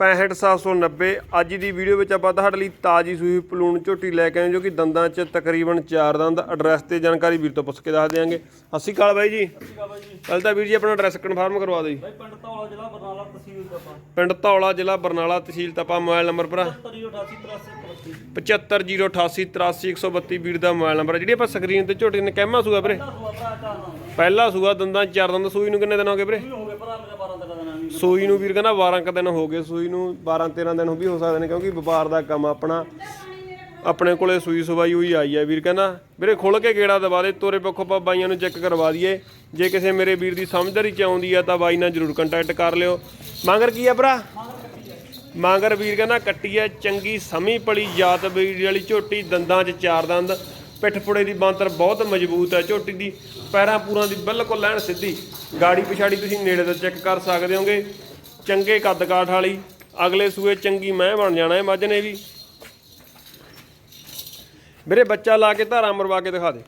65790 ਅੱਜ ਦੀ ਵੀਡੀਓ ਵਿੱਚ ਆਪਾਂ ਤੁਹਾਡੇ ਲਈ ਤਾਜੀ ਸੂਈ ਪਲੂਣ ਝੋਟੀ ਲੈ ਕੇ ਆਏ ਜੋ ਕਿ ਦੰਦਾਂ 'ਚ ਤਕਰੀਬਨ 4 ਦੰਦ। ਐਡਰੈਸ ਤੇ ਜਾਣਕਾਰੀ ਵੀਰ ਤੋਂ ਪੁੱਛ ਕੇ ਦੱਸ ਦਿਆਂਗੇ। ਸਤਿ ਸ਼੍ਰੀ ਅਕਾਲ ਬਾਈ ਜੀ। ਪਹਿਲਾਂ ਤਾਂ ਵੀਰ ਜੀ ਆਪਣਾ ਐਡਰੈਸ ਕਨਫਰਮ ਕਰਵਾ ਦਿਓ ਜੀ। ਪਿੰਡ ਧੌਲਾ ਜ਼ਿਲ੍ਹਾ ਬਰਨਾਲਾ ਤਹਿਸੀਲ ਬਾਬਾ ਪਿੰਡ ਧੌਲਾ ਜ਼ਿਲ੍ਹਾ ਬਰਨਾਲਾ ਤਹਿਸੀਲ ਤਪਾ ਮੋਬਾਈਲ ਨੰਬਰ ਭਰਾ। 7088 7508838132 ਵੀਰ ਦਾ ਮੋਬਾਈਲ ਨੰਬਰ ਹੈ। ਜਿਹੜੀ ਆਪਾਂ ਸਕਰੀਨ ਤੇ ਝੋਟੀ ਨੇ ਕਹਿਮਾ ਸੂਆ ਵੀਰੇ। ਪਹਿਲਾ ਸੂਆ ਦੰਦਾਂ। 'ਚ ਚਾਰ ਦੰਦ। ਸੂਈ ਨੂੰ ਕਿੰਨੇ ਦਿਨ ਹੋ ਗਏ ਵੀਰੇ? ਹੋ ਗਏ ਭਰਾ ਸੂਈ ਨੂੰ ਵੀਰ ਕਹਿੰਦਾ 12 ਕ ਦਿਨ ਹੋ ਗਏ ਸੂਈ ਨੂੰ 12 13 ਦਿਨ ਵੀ ਹੋ ਸਕਦੇ ਨੇ ਕਿਉਂਕਿ ਵਪਾਰ ਦਾ ਕੰਮ ਆਪਣਾ। ਆਪਣੇ ਕੋਲੇ ਸੂਈ ਸਵਾਈ ਹੋਈ ਆਈ ਹੈ ਵੀਰ ਕਹਿੰਦਾ। ਵੀਰੇ ਖੁੱਲ ਕੇ ਗੇੜਾ ਦਵਾ ਦੇ, ਤੋਰੇ ਪੱਖੋਂ ਆਪਾਂ ਬਾਈਆਂ ਨੂੰ ਚੈੱਕ ਕਰਵਾ ਦਈਏ। ਜੇ ਕਿਸੇ ਮੇਰੇ ਵੀਰ ਦੀ ਸਮਝਦਾਰੀ ਚ ਆਉਂਦੀ ਆ ਤਾਂ ਬਾਈ ਨਾਲ ਜਰੂਰ ਕੰਟੈਕਟ ਕਰ ਲਿਓ। ਮੰਗਰ ਕੀ ਆ ਭਰਾ? ਮੰਗਰ ਵੀਰ ਕਹਿੰਦਾ ਕੱਟੀ ਹੈ ਚੰਗੀ ਸਮੀ ਪਲੀ ਜਾਤ ਵੀਰ ਵਾਲੀ ਝੋਟੀ, ਦੰਦਾਂ 'ਚ ਚਾਰ ਦੰਦ। ਪਿੱਠ ਪੁੜੇ ਦੀ ਬਾਂਤਰ ਬਹੁਤ ਮਜ਼ਬੂਤ ਹੈ, ਝੋਟੀ ਦੀ ਪੈਰਾਂ ਪੂਰਾਂ ਦੀ ਬਿਲਕੁਲ ਲੈਣ ਸਿੱਧੀ। ਗਾੜੀ ਪਿਛਾੜੀ ਤੁਸੀਂ ਨੇੜੇ ਤੋਂ ਚੈੱਕ ਕਰ ਸਕਦੇ ਹੋਗੇ। ਚੰਗੇ ਕੱਦ ਕਾਠ ਵਾਲੀ, ਅਗਲੇ ਸੂਏ ਚੰਗੀ ਮਹਿ ਬਣ ਜਾਣਾ ਹੈ ਮੱਝ ਨੇ ਵੀ। ਵੀਰੇ, ਬੱਚਾ ਲਾ ਕੇ ਧਾਰਾ ਮਰਵਾ ਕੇ ਦਿਖਾ ਦੇ।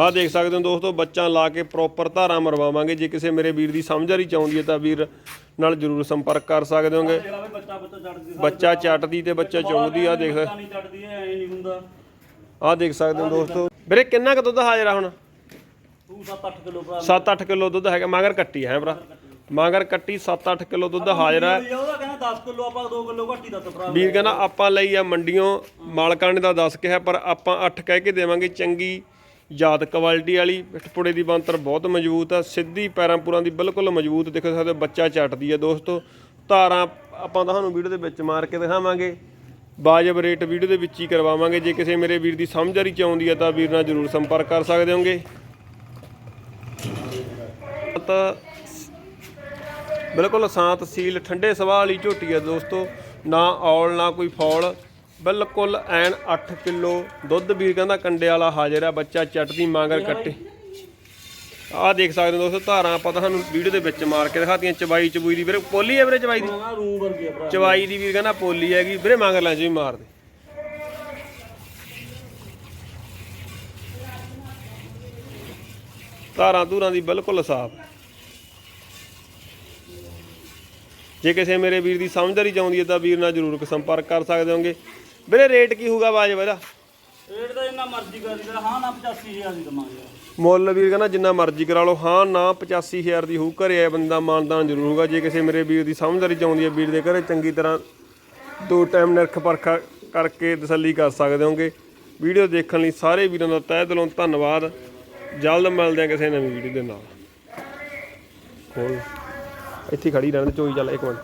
ਆਹ ਦੇਖ ਸਕਦੇ ਹੋ ਦੋਸਤੋ ਬੱਚਾ ਲਾ ਕੇ ਪ੍ਰੋਪਰ ਧਾਰਾਂ ਮਰਵਾਵਾਂਗੇ। ਜੇ ਕਿਸੇ ਮੇਰੇ ਵੀਰ ਦੀ ਸਮਝਦਾਰੀ ਚਾਹੁੰਦੀ ਹੈ ਤਾਂ ਵੀਰ ਨਾਲ ਜਰੂਰ ਸੰਪਰਕ ਕਰ ਸਕਦੇ ਹੋਗੇ। ਬੱਚਾ ਚੱਟਦੀ ਤੇ ਬੱਚਾ ਚੁੰਗਦੀ ਆ ਦੇਖ। ਆਹ ਦੇਖ ਸਕਦੇ ਹੋ ਦੋਸਤੋ। ਵੀਰੇ ਕਿੰਨਾ ਕੁ ਦੁੱਧ ਹਾਜ਼ਰ ਆ ਹੁਣ? ਤੂੰ 7-8 ਕਿਲੋ ਭਰਾ 7-8 ਕਿਲੋ ਦੁੱਧ ਹੈਗਾ ਮਗਰ ਕੱਟੀ ਹੈ ਭਰਾ। ਮਗਰ ਕੱਟੀ 7-8 ਕਿਲੋ ਦੁੱਧ ਹਾਜ਼ਰ ਹੈ। ਉਹਦਾ ਕਹਿੰਦਾ 10 ਕਿਲੋ ਆਪਾਂ 2 ਕਿਲੋ ਘੱਟੀ ਦੱਸ ਭਰਾ ਵੀਰ ਕਹਿੰਦਾ ਆਪਾਂ ਲਈ ਆ ਮੰਡੀਆਂ ਮਾਲਕਾਂ ਨੇ ਦਾ 10 ਕਿਹਾ ਪਰ ਆਪਾਂ 8 ਕਹਿ ਕੇ ਦੇਵਾਂਗੇ ਚੰਗੀ ਯਾਦ ਕੁਆਲਿਟੀ ਵਾਲੀ ਪਿੱਠਪੁੜੇ ਦੀ ਬੰਤਰ ਬਹੁਤ ਮਜ਼ਬੂਤ ਆ, ਸਿੱਧੀ ਪੈਰਾਂ ਪੂਰਾਂ ਦੀ ਬਿਲਕੁਲ ਮਜ਼ਬੂਤ ਦੇਖ ਸਕਦੇ ਹੋ, ਬੱਚਾ ਚੱਟਦੀ ਆ ਦੋਸਤੋ। ਧਾਰਾਂ ਆਪਾਂ ਤੁਹਾਨੂੰ ਵੀਡੀਓ ਦੇ ਵਿੱਚ ਮਾਰ ਕੇ ਦਿਖਾਵਾਂਗੇ। ਵਾਜਬ ਰੇਟ ਵੀਡੀਓ ਦੇ ਵਿੱਚ ਹੀ ਕਰਵਾਵਾਂਗੇ। ਜੇ ਕਿਸੇ ਮੇਰੇ ਵੀਰ ਦੀ ਸਮਝ ਆ ਰਹੀ ਚ ਆਉਂਦੀ ਆ ਤਾਂ ਵੀਰ ਨਾਲ ਜਰੂਰ ਸੰਪਰਕ ਕਰ ਸਕਦੇ ਹੋਗੇ। ਤਾਂ ਬਿਲਕੁਲ ਸ਼ਾਂਤ ਸੀਲ, ਠੰਡੇ ਸੁਭਾਅ ਵਾਲੀ ਝੋਟੀ ਹੈ ਦੋਸਤੋ। ਨਾ ਔਲ, ਨਾ ਕੋਈ ਫੌਲ। ਬਿਲਕੁਲ ਐਨ 8 ਕਿਲੋ ਦੁੱਧ ਵੀਰ ਕਹਿੰਦਾ ਕੰਡੇ ਵਾਲਾ ਹਾਜ਼ਰ ਹੈ ਬੱਚਾ ਚੱਟਦੀ ਮਾਂਗਰ ਕੱਟੇ। ਆਹ ਦੇਖ ਸਕਦੇ ਹੋ ਦੋਸਤੋ ਧਾਰਾਂ ਆਪਾਂ ਤੁਹਾਨੂੰ ਵੀਡੀਓ ਦੇ ਵਿੱਚ ਮਾਰ ਕੇ ਦਿਖਾਤੀਆਂ ਚਵਾਈ ਚਬੂਈ ਦੀ। ਵੀਰੇ ਪੋਲੀ ਹੈ ਵੀਰੇ ਚਵਾਈ ਦੀ? ਰੂਮ ਵਰਗੀ ਆ ਭਰਾ। ਚਵਾਈ ਦੀ ਵੀਰ ਕਹਿੰਦਾ ਪੋਲੀ ਹੈਗੀ। ਵੀਰੇ ਮਾਂਗਰ ਲਾਂ ਵੀ ਮਾਰ ਦੇ। ਧਾਰਾਂ ਧੂਰਾਂ ਦੀ ਬਿਲਕੁਲ ਸਾਫ਼। ਜੇ ਕਿਸੇ ਮੇਰੇ ਵੀਰ ਦੀ ਸਮਝਦਾਰੀ ਚਾਹੁੰਦੀ ਹੈ ਤਾਂ ਵੀਰ ਨਾਲ ਜਰੂਰ ਸੰਪਰਕ ਕਰ ਸਕਦੇ ਹੋਗੇ। ਵੀਰੇ ਰੇਟ ਕੀ ਹੋਊਗਾ ਬਾਜ ਇਹਦਾ ਰੇਟ ਤਾਂ ਇੰਨਾ ਮਰਜ਼ੀ ਕਰੀ ਦਾ ਹਾਂ ਨਾ 85000 ਦੀ ਦਵਾਂਗੇ ਮੁੱਲ ਵੀਰ ਕਹਿੰਦਾ ਜਿੰਨਾ ਮਰਜ਼ੀ ਕਰਾ ਲਓ ਹਾਂ ਨਾ 85000 ਦੀ ਹੋਊ ਘਰੇ ਆਏ ਬੰਦਾ ਮਾਨਦਾਨ ਜ਼ਰੂਰ ਹੋਊਗਾ। ਜੇ ਕਿਸੇ ਮੇਰੇ ਵੀਰ ਦੀ ਸਮਝਦਾਰੀ ਚਾਹੁੰਦੀ ਹੈ ਵੀਰ ਦੇ ਘਰੇ ਚੰਗੀ ਤਰ੍ਹਾਂ ਦੋ ਟਾਈਮ ਨਿਰਖ ਪਰਖਾ ਕਰਕੇ ਤਸੱਲੀ ਕਰ ਸਕਦੇ ਹੋਗੇ ਵੀਡੀਓ ਦੇਖਣ ਲਈ ਸਾਰੇ ਵੀਰਾਂ ਦਾ ਤਹਿ ਦਿਲੋਂ ਧੰਨਵਾਦ। ਜਲਦ ਮਿਲਦੇ ਹਾਂ ਕਿਸੇ ਨਵੀਂ ਵੀਡੀਓ ਦੇ ਨਾਲ। ਕੋਲ ਇੱਥੇ ਖੜੀ ਰਹਿਣ ਦੇ ਚੋਈ ਚੱਲ ਇੱਕ ਮਿੰਟ।